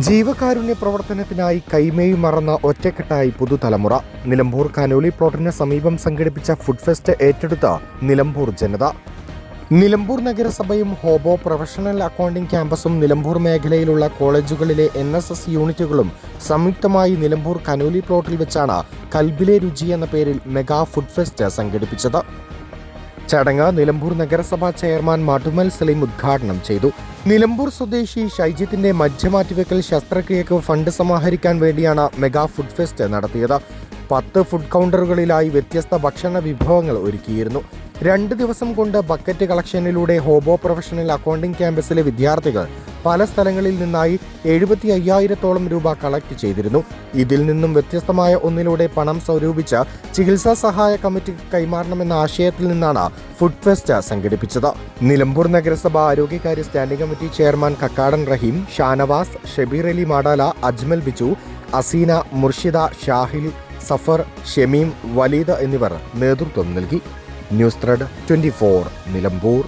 ജീവകാരുണ്യ പ്രവർത്തനത്തിനായി കൈമേയും മറന്ന ഒറ്റക്കെട്ടായി പുതുതലമുറ. നിലമ്പൂർ കനോലി പ്ലോട്ടിന് സമീപം സംഘടിപ്പിച്ച ഫുഡ് ഫെസ്റ്റ് ഏറ്റെടുത്ത നിലമ്പൂർ ജനത. നിലമ്പൂർ നഗരസഭയും ഹോബോ പ്രൊഫഷണൽ അക്കൗണ്ടിംഗ് ക്യാമ്പസും നിലമ്പൂർ മേഖലയിലുള്ള കോളേജുകളിലെ എൻ എസ് എസ് യൂണിറ്റുകളും സംയുക്തമായി നിലമ്പൂർ കനോലി പ്ലോട്ടിൽ വെച്ചാണ് കൽബിലെ രുചി എന്ന പേരിൽ മെഗാ ഫുഡ് ഫെസ്റ്റ് സംഘടിപ്പിച്ചത്. ചടങ്ങ് നിലമ്പൂർ നഗരസഭാ ചെയർമാൻ മധുമൽ സലീം ഉദ്ഘാടനം ചെയ്തു. നിലമ്പൂർ സ്വദേശി ഷൈജിത്തിന്റെ മജ്ജമാറ്റിവെക്കൽ ശസ്ത്രക്രിയക്ക് ഫണ്ട് സമാഹരിക്കാൻ വേണ്ടിയാണ് മെഗാ ഫുഡ് ഫെസ്റ്റ് നടത്തിയത്. പത്ത് ഫുഡ് കൗണ്ടറുകളിലായി വ്യത്യസ്ത ഭക്ഷണ വിഭവങ്ങൾ ഒരുക്കിയിരുന്നു. രണ്ട് ദിവസം കൊണ്ട് ബക്കറ്റ് കളക്ഷനിലൂടെ ഹോബോ പ്രൊഫഷണൽ അക്കൗണ്ടിംഗ് ക്യാമ്പസിലെ വിദ്യാർത്ഥികൾ പല സ്ഥലങ്ങളിൽ നിന്നായി എഴുപത്തി അയ്യായിരത്തോളം രൂപ കളക്ട് ചെയ്തിരുന്നു. ഇതിൽ നിന്നും വ്യത്യസ്തമായ ഒന്നിലൂടെ പണം സ്വരൂപിച്ച ചികിത്സാ സഹായ കമ്മിറ്റിക്ക് കൈമാറണമെന്ന ആശയത്തിൽ നിന്നാണ് ഫുഡ് ഫെസ്റ്റ് സംഘടിപ്പിച്ചത്. നിലമ്പൂർ നഗരസഭ ആരോഗ്യകാര്യ standing committee chairman Kakkadan Raheem Shanavas Shabeer Ali Madala Ajmal Biju Aseena Murshida Shahil Safar Shameem Waleed എന്നിവർ നേതൃത്വം നൽകി. News thread twenty Nilambur.